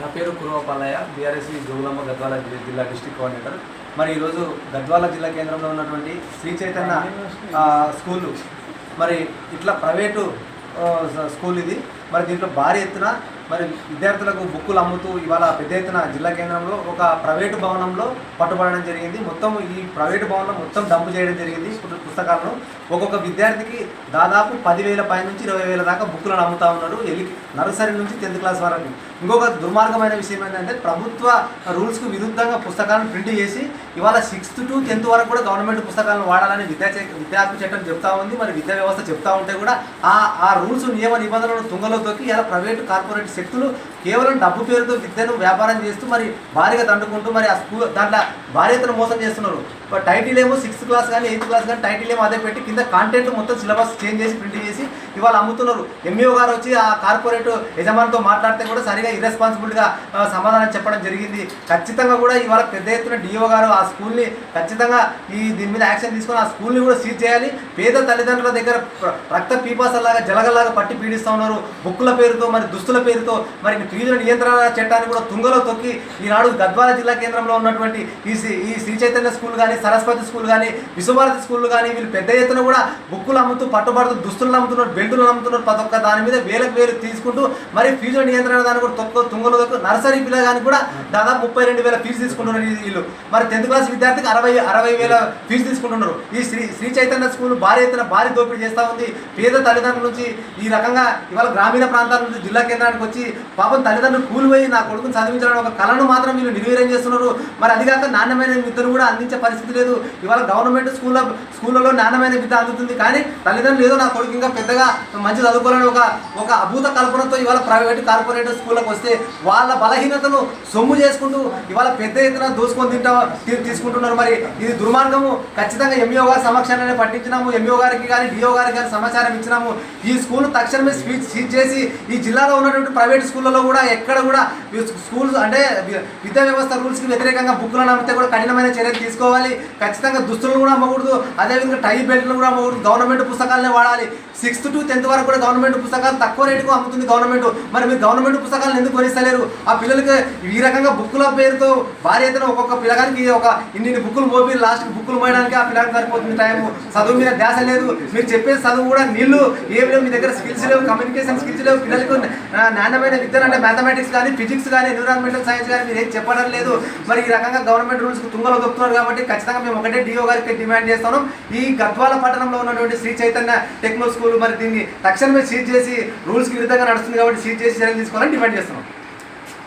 నా పేరు కురవపాలయ్య బీఆర్ఎస్వి జోగులమ్మ గద్వాల జిల్లా- డిస్టిక్ కోఆర్డినేటర్. మరి ఈరోజు గద్వాల జిల్లా కేంద్రంలో ఉన్నటువంటి శ్రీ చైతన్య స్కూలు. మరి ఇట్లా ప్రైవేటు స్కూల్ ఇది. మరి దీంట్లో భారీ ఎత్తున మరి విద్యార్థులకు బుక్కులు అమ్ముతూ ఇవాళ పెద్ద ఎత్తున జిల్లా కేంద్రంలో ఒక ప్రైవేటు భవనంలో పట్టుబడడం జరిగింది. మొత్తం ఈ ప్రైవేటు భవనం మొత్తం డంపు చేయడం జరిగింది. పుస్తకాలను ఒక్కొక్క విద్యార్థికి దాదాపు పదివేల పై నుంచి ఇరవై వేల దాకా బుక్కులను అమ్ముతా ఉన్నారు ఎల్లి నర్సరీ నుంచి టెన్త్ క్లాస్ వరకు. ఇంకొక దుర్మార్గమైన విషయం ఏంటంటే ప్రభుత్వ రూల్స్కు విరుద్ధంగా పుస్తకాలను ప్రింట్ చేసి ఇవాళ సిక్స్త్ టు టెన్త్ వరకు కూడా గవర్నమెంట్ పుస్తకాలను వాడాలని విద్యా విద్యార్థి చట్టం చెప్తా ఉంది. మరి విద్యా వ్యవస్థ చెప్తా ఉంటే కూడా ఆ ఆ రూల్స్ నియమ నిబంధనలను తుంగలో తొక్కి ఇలా ప్రైవేట్ కార్పొరేట్ శక్తులు కేవలం డబ్బు పేరుతో విద్యను వ్యాపారం చేస్తూ మరి భారీగా తండుకుంటూ మరి ఆ స్కూల్ దాంట్లో భార్యతను మోసం చేస్తున్నారు. టైటిల్ ఏమో సిక్స్త్ క్లాస్ కానీ ఎయిత్ క్లాస్ కానీ టైటిల్ ఏమో అదే పెట్టి కింద కాంటెంట్ మొత్తం సిలబస్ చేంజ్ చేసి ప్రింట్ చేసి ఇవాళ అమ్ముతున్నారు. ఎంఈఓ గారు వచ్చి ఆ కార్పొరేట్ యజమానితో మాట్లాడితే కూడా సరిగా ఇర్రెస్పాన్సిబుల్గా సమాధానం చెప్పడం జరిగింది. ఖచ్చితంగా కూడా ఇవాళ పెద్ద ఎత్తున డిఓ గారు ఆ స్కూల్ని ఖచ్చితంగా ఈ దీని మీద యాక్షన్ తీసుకొని ఆ స్కూల్ని కూడా సీజ్ చేయాలి. పేద తల్లిదండ్రుల దగ్గర రక్త పీపాసలాగా జలగలాగా పట్టి పీడిస్తూ ఉన్నారు. బుక్కుల పేరుతో మరి దుస్తుల పేరుతో మరి ఫీజుల నియంత్రణ చట్టాన్ని కూడా తుంగలో తొక్కి ఈనాడు గద్వాల జిల్లా కేంద్రంలో ఉన్నటువంటి ఈ శ్రీ- ఈ శ్రీ చైతన్య స్కూల్ కానీ సరస్వతి స్కూల్ కానీ విశ్వభారతి స్కూల్ కానీ వీళ్ళు పెద్ద ఎత్తున కూడా బుక్కులు అమ్ముతూ పట్టుబడుతూ దుస్తులను అమ్ముతున్నారు. బెల్టులను నమ్ముతున్నారు ప్రతి ఒక్క దాని మీద వేలకు వేలు తీసుకుంటూ మరి ఫీజుల నియంత్రణ దాన్ని కూడా తొక్క తుంగలు తొక్కు నర్సరీ పిల్లగానికి కూడా దాదాపు ముప్పై రెండు వేల ఫీజు తీసుకుంటున్నారు ఈ- వీళ్ళు. మరి టెన్త్ క్లాస్ విద్యార్థికి అరవై అరవై వేల ఫీజు తీసుకుంటున్నారు. ఈ శ్రీ శ్రీ చైతన్య స్కూల్ భారీ ఎత్తున భారీ దోపిడీ చేస్తూ ఉంది. పేద తల్లిదండ్రుల నుంచి ఈ రకంగా ఇవాళ గ్రామీణ ప్రాంతాల నుంచి జిల్లా కేంద్రానికి వచ్చి పాపం తల్లిదండ్రులు కూలిపోయి నా కొడుకుని చదివించడానికి ఒక కళను మాత్రం వీళ్ళు నిర్వీర్యం చేస్తున్నారు. మరి అది కాక నాణ్యమైన విద్యను కూడా అందించే పరిస్థితి లేదు. ఇవాళ గవర్నమెంట్ స్కూల్లో స్కూళ్ళలో నాణ్యమైన విద్య అందుతుంది. కానీ తల్లిదండ్రులు ఏదో నా కొడుకు ఇంకా పెద్దగా మంచి చదువుకోవాలని ఒక ఒక అభూత కల్పనతో ఇవాళ ప్రైవేట్ కార్పొరేట్ స్కూళ్ళకి వస్తే వాళ్ళ బలహీనతను సొమ్ము చేసుకుంటూ ఇవాళ పెద్ద ఎత్తున దోసుకొని తింటా తీసుకుంటున్నారు. మరి ఇది దుర్మార్గము. ఖచ్చితంగా ఎంఈఓ గారి సమక్షాన్ని పట్టించినాము. ఎంఈఓ గారికి కానీ డిఓ గారికి కానీ సమాచారం ఇచ్చినాము. ఈ స్కూల్ తక్షణమే స్పీచ్ సీజ్ చేసి ఈ జిల్లాలో ఉన్నటువంటి ప్రైవేట్ స్కూళ్ళలో కూడా ఎక్కడ కూడా స్కూల్స్ అంటే విద్యా వ్యవస్థ రూల్స్కి వ్యతిరేకంగా బుక్కులను అమ్మితే కూడా కఠినమైన చర్యలు తీసుకోవాలి. ఖచ్చితంగా దుస్తులను కూడా అమ్మకూడదు. అదేవిధంగా టై బెల్ట్లు కూడా అమ్మకూడదు. గవర్నమెంట్ పుస్తకాలనే వాడాలి. సిక్స్త్ టు టెన్త్ వరకు కూడా గవర్నమెంట్ పుస్తకాలు తక్కువ రేటుకు అమ్ముతుంది గవర్నమెంట్. మరి మీరు గవర్నమెంట్ పుస్తకాలను ఎందుకు కొనిస్తలేరు? ఆ పిల్లలకి ఈ రకంగా బుక్కుల పేరుతో భారీ ఎత్తున ఒక్కొక్క పిల్లగానికి ఒక ఇన్ని బుక్కులు మోపి లాస్ట్ బుక్కులు మోయడానికి ఆ పిల్లగానికి సరిపోతుంది టైం చదువు మీద ధ్యాస లేదు. మీరు చెప్పే చదువు కూడా నీళ్ళు ఏమి లేవు. మీ దగ్గర స్కిల్స్ లేవు. కమ్యూనికేషన్ స్కిల్స్ లేవు. పిల్లలకు నాణ్యమైన విద్యను అంటే మ్యాథమెటిక్స్ కానీ ఫిజిక్స్ కానీ ఎన్విరాన్మెంటల్ సైన్స్ కానీ మీరు ఏం చెప్పడం లేదు. మరి ఈ రకంగా గవర్నమెంట్ రూల్స్ తుంగలో దొక్కుతున్నారు కాబట్టి ఖచ్చితంగా మేము ఒకటే డిఓ గారికి డిమాండ్ చేస్తాం ఈ గద్వాల పట్టణంలో ఉన్నటువంటి శ్రీ చైతన్య టెక్నో స్కూల్ మరి దీన్ని తక్షణమే సీజ్ చేసి రూల్స్కి విరుద్ధంగా నడుస్తుంది కాబట్టి సీజ్ చేసి చర్యలు తీసుకోవాలని డిమాండ్ చేస్తున్నాం.